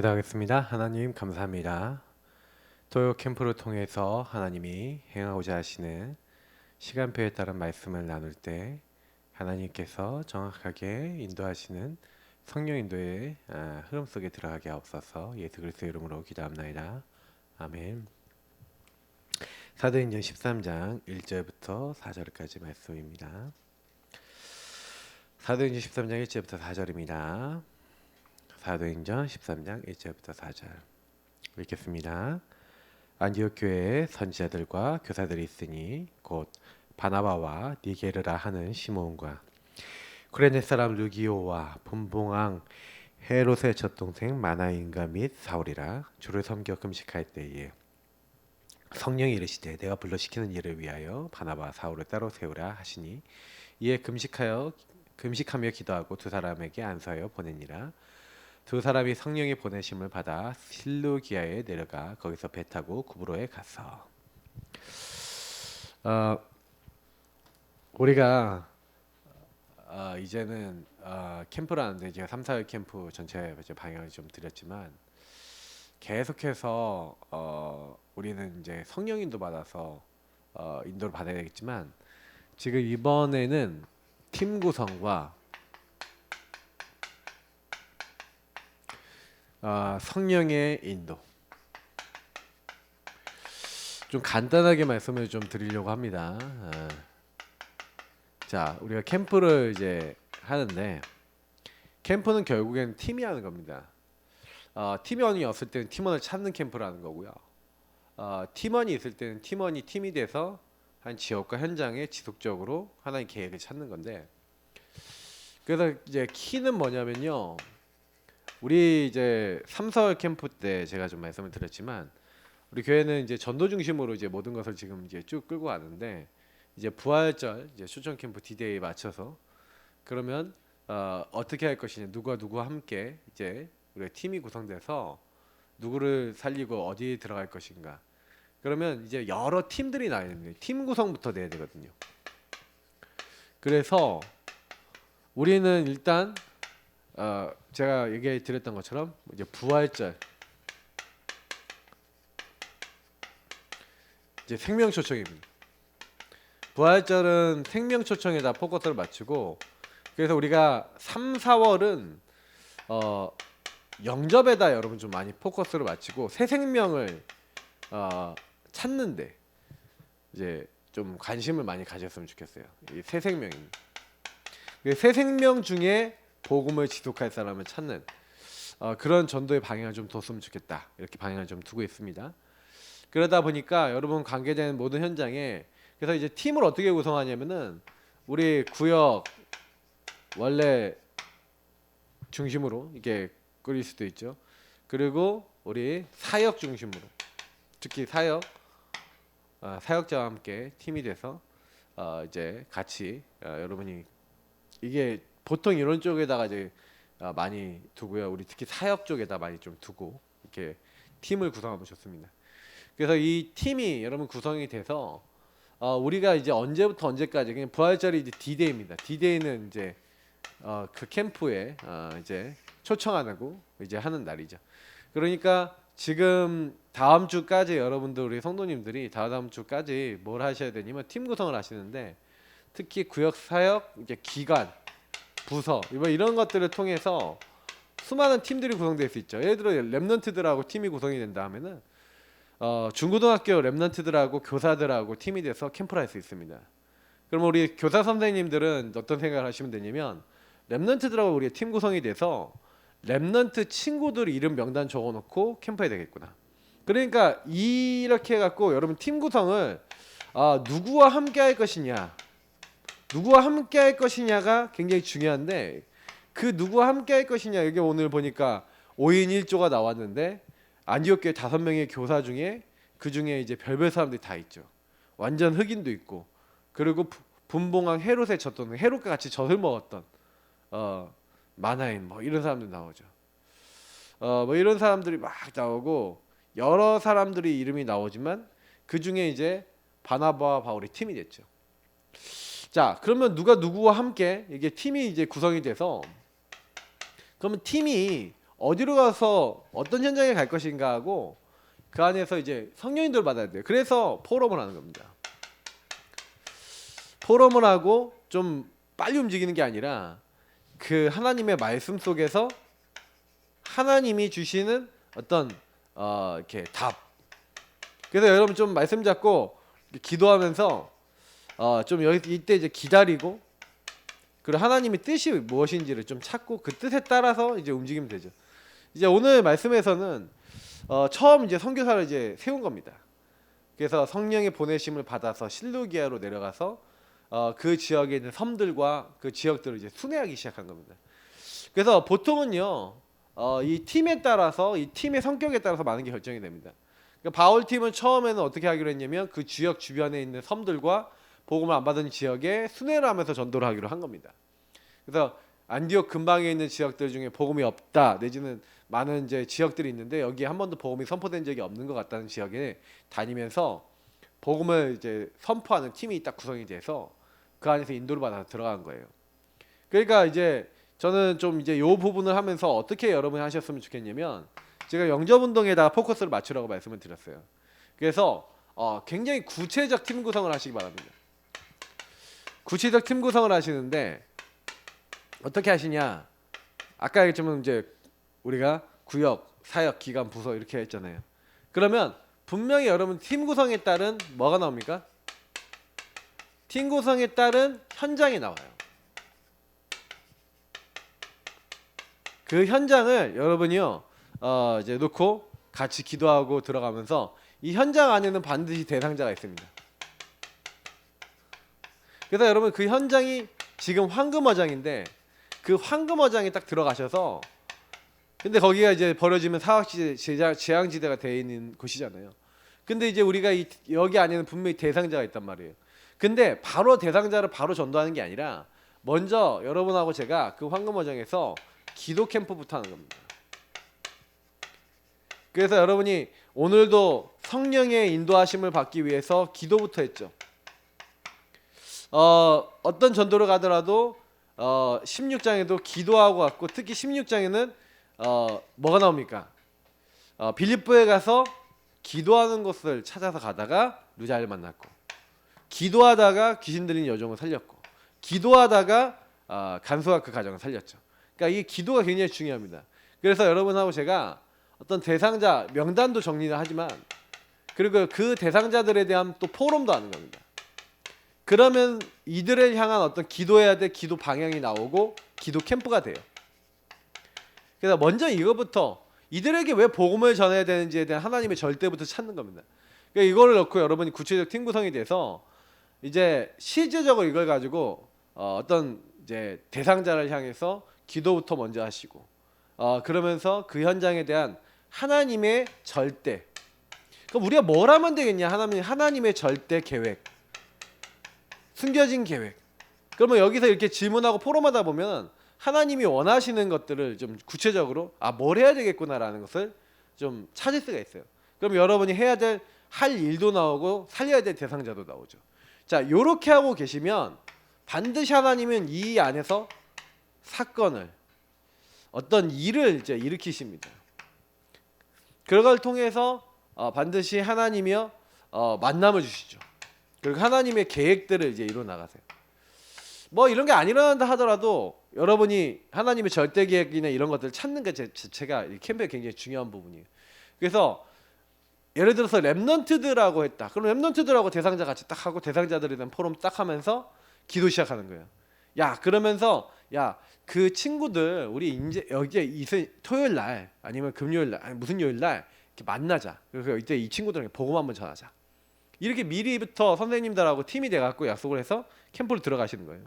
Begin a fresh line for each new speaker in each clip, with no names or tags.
기도하겠습니다. 하나님 감사합니다. 토요 캠프를 통해서 하나님이 행하고자 하시는 시간표에 따른 말씀을 나눌 때 하나님께서 정확하게 인도하시는 성령 인도의 아, 흐름 속에 들어가게 하옵소서 예수 그리스도 이름으로 기도합나이다. 아멘. 사도행전 13장 1절부터 4절까지 말씀입니다. 사도행전 13장 1절부터 4절입니다. 사도행전 13장 1절부터 4절 읽겠습니다. 안디옥 교회에 선지자들과 교사들이 있으니 곧 바나바와 니게르라 하는 시몬과 쿠레네 사람 루기오와 분봉왕 헤롯의 젖동생 마나인가 및 사울이라 주를 섬겨 금식할 때에 성령이 이르시되 내가 불러시키는 일을 위하여 바나바 사울을 따로 세우라 하시니 이에 금식하여 금식하며 기도하고 두 사람에게 안서하여 보내니라 두 사람이 성령의 보내심을 받아 실루기아에 내려가 거기서 배 타고 구브로에 갔어. 어, 우리가 어, 이제는 어, 캠프를 하는데 제가 3, 4일 캠프 전체 방향을 좀 드렸지만 계속해서 어, 우리는 이제 성령 인도 받아서 어, 인도를 받아야 되겠지만 지금 이번에는 팀 구성과 아, 성령의 인도. 좀 간단하게 말씀을 좀 드리려고 합니다. 아. 자, 우리가 캠프를 이제 하는데 캠프는 결국엔 팀이 하는 겁니다. 어, 팀원이 없을 때는 팀원을 찾는 캠프를 하는 거고요. 어, 팀원이 있을 때는 팀원이 팀이 돼서 한 지역과 현장에 지속적으로 하나의 계획을 찾는 건데 그래서 이제 키는 뭐냐면요. 우리 이제 삼설 캠프 때 제가 좀 말씀을 드렸지만 우리 교회는 이제 전도 중심으로 이제 모든 것을 지금 이제 쭉 끌고 가는데 이제 부활절 이제 초청 캠프 디데이에 맞춰서 그러면 어, 어떻게 할 것이냐 누가 누구와 함께 이제 우리 팀이 구성돼서 누구를 살리고 어디에 들어갈 것인가 그러면 이제 여러 팀들이 나야 됩니다. 팀 구성부터 돼야 되거든요. 그래서 우리는 일단 어, 제가 얘기 드렸던 것처럼 이제 부활절 이제 생명 초청입니다. 부활절은 생명 초청에다 포커스를 맞추고 그래서 우리가 3, 4월은 어, 영접에다 여러분 좀 많이 포커스를 맞추고 새 생명을 어, 찾는데 이제 좀 관심을 많이 가졌으면 좋겠어요. 이새 생명입니다. 그새 생명 중에 복음을 지속할 사람을 찾는 어, 그런 전도의 방향을 좀 뒀으면 좋겠다. 이렇게 방향을 좀 두고 있습니다. 그러다 보니까 여러분 관계되는 모든 현장에 그래서 이제 팀을 어떻게 구성하냐면은 우리 구역 원래 중심으로 이게 꾸릴 수도 있죠. 그리고 우리 사역 중심으로 특히 사역 어, 사역자와 함께 팀이 돼서 어, 이제 같이 어, 여러분이 이게 보통 이런 쪽에다가 이제 어, 많이 두고요. 우리 특히 사역 쪽에다 많이 좀 두고 이렇게 팀을 구성하면 좋습니다. 그래서 이 팀이 여러분 구성이 돼서 어, 우리가 이제 언제부터 언제까지 그냥 부활절이 이제 D-Day입니다. D-Day는 이제 어, 그 캠프에 어, 이제 초청하고 이제 하는 날이죠. 그러니까 지금 다음 주까지 여러분들 우리 성도님들이 다음 주까지 뭘 하셔야 되냐면 팀 구성을 하시는데 특히 구역 사역 이제 기관 부서 뭐 이런 것들을 통해서 수많은 팀들이 구성될 수 있죠. 예를 들어 랩넌트들하고 팀이 구성이 된다 하면은 어, 중고등학교 랩넌트들하고 교사들하고 팀이 돼서 캠프를 할 수 있습니다. 그럼 우리 교사 선생님들은 어떤 생각을 하시면 되냐면 랩넌트들하고 우리 팀 구성이 돼서 랩넌트 친구들 이름 명단 적어놓고 캠프해야 되겠구나. 그러니까 이렇게 해갖고 여러분 팀 구성을 아, 누구와 함께 할 것이냐 누구와 함께 할 것이냐가 굉장히 중요한데 그 누구와 함께 할 것이냐 이게 오늘 보니까 5인 1조가 나왔는데 안디옥 교회 다섯 명의 교사 중에 그 중에 이제 별별 사람들이 다 있죠. 완전 흑인도 있고 그리고 부- 분봉왕 헤롯에 졌던 헤롯과 같이 젖을 먹었던 어 마나인 뭐 이런 사람들 나오죠. 어 뭐 이런 사람들이 막 나오고 여러 사람들이 이름이 나오지만 그 중에 이제 바나바와 바울이 팀이 됐죠. 자, 그러면 누가 누구와 함께 이게 팀이 이제 구성이 돼서 그러면 팀이 어디로 가서 어떤 현장에 갈 것인가 하고 그 안에서 이제 성령인도를 받아야 돼요. 그래서 포럼을 하는 겁니다. 포럼을 하고 좀 빨리 움직이는 게 아니라 그 하나님의 말씀 속에서 하나님이 주시는 어떤 어 이렇게 답. 그래서 여러분 좀 말씀 잡고 기도하면서 어 좀 여기 이때 이제 기다리고 그리고 하나님의 뜻이 무엇인지를 좀 찾고 그 뜻에 따라서 이제 움직이면 되죠. 이제 오늘 말씀에서는 어 처음 이제 선교사를 이제 세운 겁니다. 그래서 성령의 보내심을 받아서 실루기아로 내려가서 어, 그 지역에 있는 섬들과 그 지역들을 이제 순회하기 시작한 겁니다. 그래서 보통은요, 어, 이 팀에 따라서 이 팀의 성격에 따라서 많은 게 결정이 됩니다. 그러니까 바울 팀은 처음에는 어떻게 하기로 했냐면 그 지역 주변에 있는 섬들과 복음을 안 받은 지역에 순회를 하면서 전도를 하기로 한 겁니다. 그래서 안디옥 근방에 있는 지역들 중에 복음이 없다 내지는 많은 이제 지역들이 있는데 여기에 한 번도 복음이 선포된 적이 없는 것 같다는 지역에 다니면서 복음을 이제 선포하는 팀이 딱 구성이 돼서 그 안에서 인도를 받아서 들어간 거예요. 그러니까 이제 저는 좀 이제 요 부분을 하면서 어떻게 여러분이 하셨으면 좋겠냐면 제가 영접 운동에다가 포커스를 맞추라고 말씀을 드렸어요. 그래서 어, 굉장히 구체적 팀 구성을 하시기 바랍니다. 구체적 팀 구성을 하시는데 어떻게 하시냐? 아까 얘기했지만 이제 우리가 구역, 사역, 기관, 부서 이렇게 했잖아요. 그러면 분명히 여러분 팀 구성에 따른 뭐가 나옵니까? 팀 구성에 따른 현장이 나와요. 그 현장을 여러분이요, 어, 이제 놓고 같이 기도하고 들어가면서 이 현장 안에는 반드시 대상자가 있습니다. 그래서 여러분 그 현장이 지금 황금어장인데 그 황금어장에 딱 들어가셔서 근데 거기가 이제 벌어지면 사학지대 재앙지대가 되어 있는 곳이잖아요. 근데 이제 우리가 이, 여기 안에는 분명히 대상자가 있단 말이에요. 근데 바로 대상자를 바로 전도하는 게 아니라 먼저 여러분하고 제가 그 황금어장에서 기도 캠프부터 하는 겁니다. 그래서 여러분이 오늘도 성령의 인도하심을 받기 위해서 기도부터 했죠. 어, 어떤 전도를 가더라도 어, 16장에도 기도하고 왔고 특히 16장에는 어, 뭐가 나옵니까? 어, 빌립보에 가서 기도하는 곳을 찾아서 가다가 루자를 만났고 기도하다가 귀신 들린 여종을 살렸고 기도하다가 어, 간수가 그 가정을 살렸죠. 그러니까 이 기도가 굉장히 중요합니다. 그래서 여러분하고 제가 어떤 대상자 명단도 정리를 하지만 그리고 그 대상자들에 대한 또 포럼도 하는 겁니다. 그러면 이들을 향한 어떤 기도해야 될 기도 방향이 나오고 기도 캠프가 돼요. 그래서 먼저 이거부터 이들에게 왜 복음을 전해야 되는지에 대한 하나님의 절대부터 찾는 겁니다. 그러니까 이거를 넣고 여러분이 구체적 팀 구성이 돼서 이제 실제적으로 이걸 가지고 어, 어떤 이제 대상자를 향해서 기도부터 먼저 하시고 어, 그러면서 그 현장에 대한 하나님의 절대. 그럼 우리가 뭘 하면 되겠냐? 하나님 하나님의 절대 계획. 숨겨진 계획. 그러면 여기서 이렇게 질문하고 포럼하다 보면 하나님이 원하시는 것들을 좀 구체적으로 아 뭘 해야 되겠구나라는 것을 좀 찾을 수가 있어요. 그럼 여러분이 해야 될 할 일도 나오고 살려야 될 대상자도 나오죠. 자, 요렇게 하고 계시면 반드시 하나님은 이 안에서 사건을 어떤 일을 이제 일으키십니다. 그걸 통해서 어, 반드시 하나님이요 어, 만남을 주시죠. 그리고 하나님의 계획들을 이제 이루어 나가세요. 뭐 이런 게안 일어난다 하더라도 여러분이 하나님의 절대 계획이나 이런 것들을 찾는 게 제, 이 캠프의 굉장히 중요한 부분이에요. 그래서 예를 들어서 랩넌트들하고 했다. 그럼 랩넌트들하고 대상자 같이 딱 하고 대상자들에 대한 포럼 딱 하면서 기도 시작하는 거예요. 야 그러면서 야 그 친구들 우리 이제 여기 이세 토요일 날 아니면 금요일 날 아니 무슨 요일 날 이렇게 만나자. 그래서 이때 이 친구들에게 복음 한번 전하자. 이렇게 미리부터 선생님들하고 팀이 돼 갖고 약속을 해서 캠프를 들어가시는 거예요.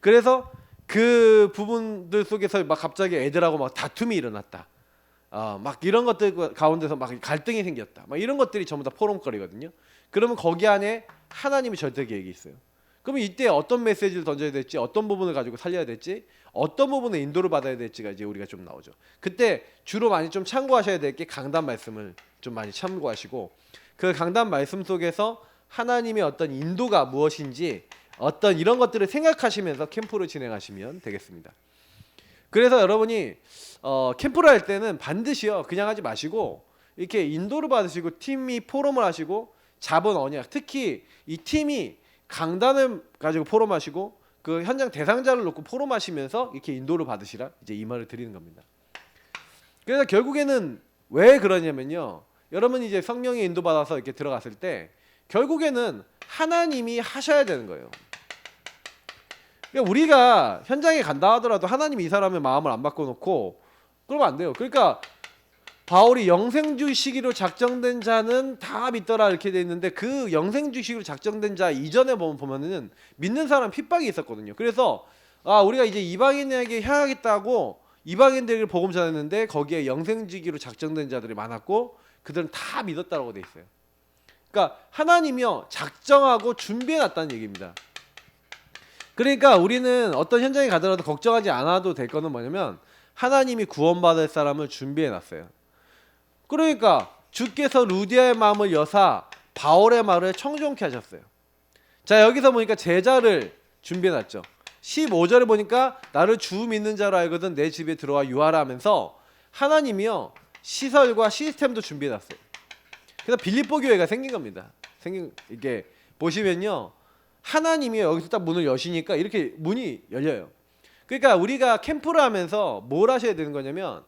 그래서 그 부분들 속에서 막 갑자기 애들하고 막 다툼이 일어났다. 어, 막 이런 것들 가운데서 막 갈등이 생겼다. 막 이런 것들이 전부 다 포럼거리거든요. 그러면 거기 안에 하나님의 절대 계획이 있어요. 그러면 이때 어떤 메시지를 던져야 될지, 어떤 부분을 가지고 살려야 될지, 어떤 부분에 인도를 받아야 될지가 이제 우리가 좀 나오죠. 그때 주로 많이 좀 참고하셔야 될 게 강단 말씀을 좀 많이 참고하시고 그 강단 말씀 속에서 하나님의 어떤 인도가 무엇인지 어떤 이런 것들을 생각하시면서 캠프를 진행하시면 되겠습니다. 그래서 여러분이 어, 캠프를 할 때는 반드시요 그냥 하지 마시고 이렇게 인도를 받으시고 팀이 포럼을 하시고 잡은 언약 특히 이 팀이 강단을 가지고 포럼하시고 그 현장 대상자를 놓고 포럼하시면서 이렇게 인도를 받으시라 이제 이 말을 드리는 겁니다. 그래서 결국에는 왜 그러냐면요. 여러분 이제 성령의 인도 받아서 이렇게 들어갔을 때 결국에는 하나님이 하셔야 되는 거예요. 그러니까 우리가 현장에 간다 하더라도 하나님이 이 사람의 마음을 안 바꿔놓고 그러면 안 돼요. 그러니까 바울이 영생주 시기로 작정된 자는 다 믿더라 이렇게 돼 있는데 그 영생주 시기로 작정된 자 이전에 보면 보면은 믿는 사람 핍박이 있었거든요. 그래서 아 우리가 이제 이방인에게 향하겠다고 이방인들에게 복음 전했는데 거기에 영생주기로 작정된 자들이 많았고 그들은 다 믿었다라고 돼 있어요. 그러니까 하나님이요 작정하고 준비해 놨다는 얘기입니다. 그러니까 우리는 어떤 현장에 가더라도 걱정하지 않아도 될 거는 뭐냐면 하나님이 구원받을 사람을 준비해 놨어요. 그러니까 주께서 루디아의 마음을 여사 바울의 말을 청종케 하셨어요. 자 여기서 보니까 제자를 준비해 놨죠. 15절에 보니까 나를 주 믿는 자로 알거든 내 집에 들어와 유하라 하면서 하나님이요 시설과 시스템도 준비해 놨어요. 그래서 빌립보 교회가 생긴 겁니다. 생긴 이게 보시면요. 하나님이 여기서 딱 문을 여시니까 이렇게 문이 열려요. 그러니까 우리가 캠프를 하면서 뭘 하셔야 되는 거냐면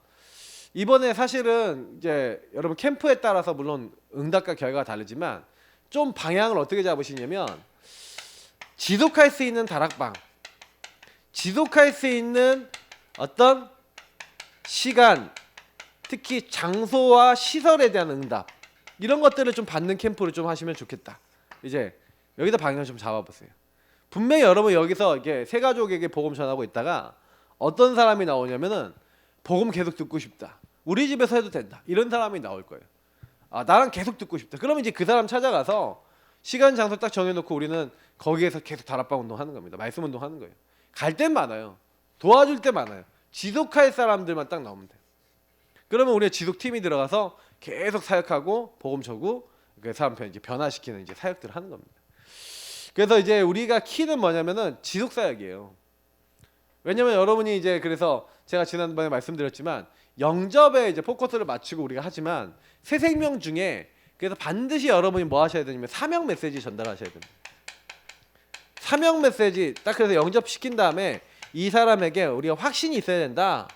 이번에 사실은 이제 여러분 캠프에 따라서 물론 응답과 결과가 다르지만 좀 방향을 어떻게 잡으시냐면 지속할 수 있는 다락방, 지속할 수 있는 어떤 시간, 특히 장소와 시설에 대한 응답 이런 것들을 좀 받는 캠프를 좀 하시면 좋겠다. 이제 여기다 방향 좀 잡아보세요. 분명히 여러분 여기서 이게 세 가족에게 복음 전하고 있다가 어떤 사람이 나오냐면은 복음 계속 듣고 싶다. 우리 집에서 해도 된다. 이런 사람이 나올 거예요. 아 나랑 계속 듣고 싶다. 그러면 이제 그 사람 찾아가서 시간 장소 딱 정해놓고 우리는 거기에서 계속 다락방 운동하는 겁니다. 말씀 운동하는 거예요. 갈 땐 많아요. 도와줄 때 많아요. 지속할 사람들만 딱 나오면 돼요. 그러면 우리가 지속 팀이 들어가서 계속 사역하고 복음 전고 그 사람 편 이제 변화시키는 이제 사역들을 하는 겁니다. 그래서 이제 우리가 키는 뭐냐면은 지속 사역이에요. 왜냐면 여러분이 이제 그래서 제가 지난번에 말씀드렸지만 영접에 이제 포커스를 맞추고 우리가 하지만 새 생명 중에 그래서 반드시 여러분이 뭐 하셔야 되냐면 사명 메시지 전달하셔야 됩니다. 사명 메시지 딱 그래서 영접 시킨 다음에 이 사람에게 우리가 확신이 있어야 된다.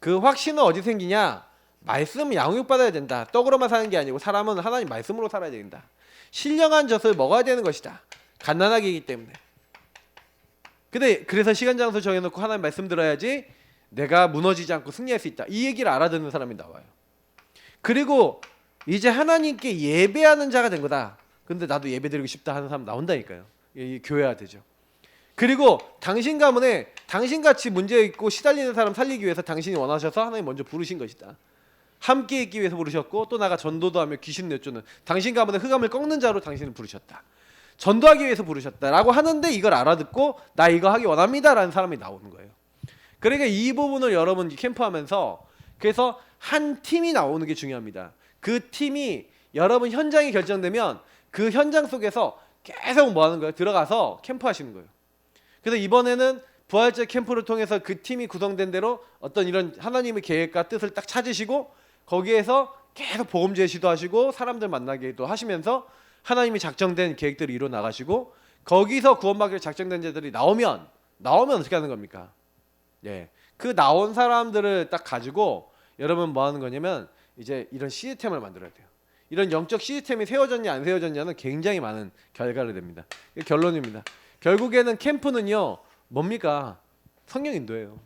그 확신은 어디 생기냐? 말씀 양육 받아야 된다. 떡으로만 사는 게 아니고 사람은 하나님 말씀으로 살아야 된다. 신령한 젖을 먹어야 되는 것이다. 갓난아기이기 때문에. 근데 그래서 시간 장소 정해놓고 하나님 말씀 들어야지 내가 무너지지 않고 승리할 수 있다. 이 얘기를 알아듣는 사람이 나와요. 그리고 이제 하나님께 예배하는 자가 된 거다. 근데 나도 예배드리고 싶다 하는 사람 나온다니까요. 이 교회화 되죠. 그리고 당신 가문에 당신같이 문제 있고 시달리는 사람 살리기 위해서 당신이 원하셔서 하나님 먼저 부르신 것이다. 함께 있기 위해서 부르셨고 또 나가 전도도 하며 귀신 내쫓는 당신 가문의 흑암을 꺾는 자로 당신을 부르셨다. 전도하기 위해서 부르셨다라고 하는데 이걸 알아듣고 나 이거 하기 원합니다라는 사람이 나오는 거예요. 그러니까 이 부분을 여러분 캠프하면서 그래서 한 팀이 나오는 게 중요합니다. 그 팀이 여러분 현장이 결정되면 그 현장 속에서 계속 뭐 하는 거예요? 들어가서 캠프 하시는 거예요. 그래서 이번에는 부활절 캠프를 통해서 그 팀이 구성된 대로 어떤 이런 하나님의 계획과 뜻을 딱 찾으시고 거기에서 계속 복음 제시도 하시고 사람들 만나기도 하시면서 하나님이 작정된 계획들을 이뤄 나가시고 거기서 구원받기로 작정된 자들이 나오면 나오면 어떻게 하는 겁니까? 예. 그 나온 사람들을 딱 가지고 여러분 뭐 하는 거냐면 이제 이런 시스템을 만들어야 돼요. 이런 영적 시스템이 세워졌냐 안 세워졌냐는 굉장히 많은 결과를 냅니다. 결론입니다. 결국에는 캠프는요 뭡니까 성령 인도예요.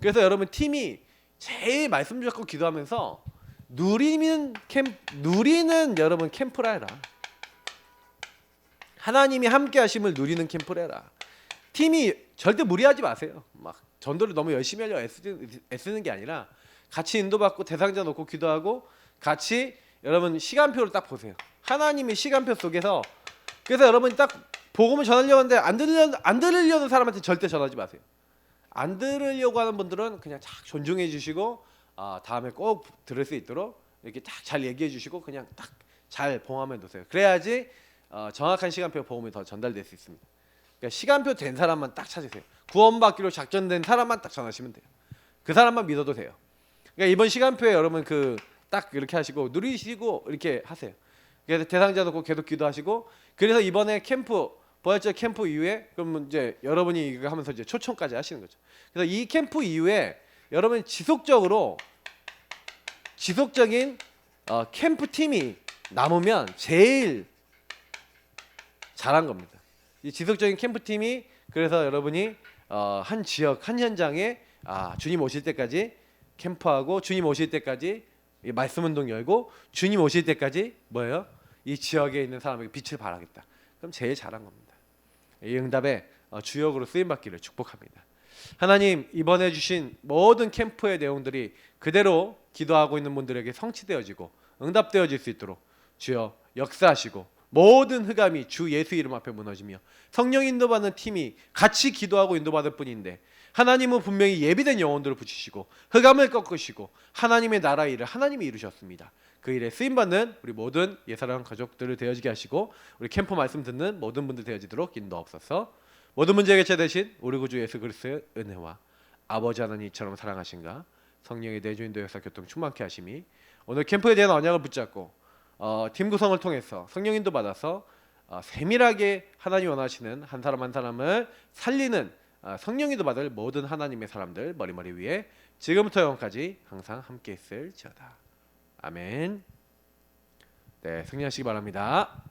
그래서 여러분 팀이 제일 말씀 잡고 기도하면서 누리는 캠 누리는 여러분 캠프라 해라. 하나님이 함께 하심을 누리는 캠프라 해라. 팀이 절대 무리하지 마세요. 막 전도를 너무 열심히 하려 애쓰, 애쓰는 게 아니라 같이 인도받고 대상자 놓고 기도하고 같이 여러분 시간표를 딱 보세요. 하나님의 시간표 속에서 그래서 여러분이 딱 복음을 전하려고 하는데 안 들으려 안 들으려는 사람한테 절대 전하지 마세요. 안 들으려고 하는 분들은 그냥 딱 존중해 주시고 아, 다음에 꼭 들을 수 있도록 이렇게 딱 잘 얘기해 주시고 그냥 딱 잘 봉함해 두세요. 그래야지 어, 정확한 시간표 복음이 더 전달될 수 있습니다. 그러니까 시간표 된 사람만 딱 찾으세요. 구원받기로 작전된 사람만 딱 전하시면 돼요. 그 사람만 믿어도 돼요. 그러니까 이번 시간표에 여러분 그 딱 이렇게 하시고 누리시고 이렇게 하세요. 그래서 대상자 놓고 계속 기도하시고 그래서 이번에 캠프 부활절 캠프 이후에 그럼 이제 여러분이 이거 하면서 이제 초청까지 하시는 거죠. 그래서 이 캠프 이후에 여러분 지속적으로 지속적인 어, 캠프 팀이 남으면 제일 잘한 겁니다. 이 지속적인 캠프 팀이 그래서 여러분이 어, 한 지역 한 현장에 아, 주님 오실 때까지 캠프하고 주님 오실 때까지 이 말씀 운동 열고 주님 오실 때까지 뭐예요? 이 지역에 있는 사람에게 빛을 발하겠다. 그럼 제일 잘한 겁니다. 이 응답에 어, 주역으로 쓰임 받기를 축복합니다. 하나님 이번에 주신 모든 캠프의 내용들이 그대로 기도하고 있는 분들에게 성취되어지고 응답되어질 수 있도록 주여 역사하시고 모든 흑암이 주 예수 이름 앞에 무너지며 성령 인도받는 팀이 같이 기도하고 인도받을 뿐인데 하나님은 분명히 예비된 영혼들을 붙이시고 흑암을 꺾으시고 하나님의 나라 일을 하나님이 이루셨습니다. 그 일에 쓰임 받는 우리 모든 예사랑 가족들을 되어지게 하시고 우리 캠프 말씀 듣는 모든 분들 되어지도록 인도하옵소서. 모든 문제 해결 대신 우리 구주 예수 그리스도의 은혜와 아버지 하나님처럼 사랑하신가 성령의 내주인도 역사 교통 충만케 하심이 오늘 캠프에 대한 언약을 붙잡고 어, 팀 구성을 통해서 성령인도 받아서 어, 세밀하게 하나님 원하시는 한 사람 한 사람을 살리는 어, 성령인도 받을 모든 하나님의 사람들 머리머리 위에 지금부터 영원까지 항상 함께 있을지어다. 아멘. 네, 승리하시기 바랍니다.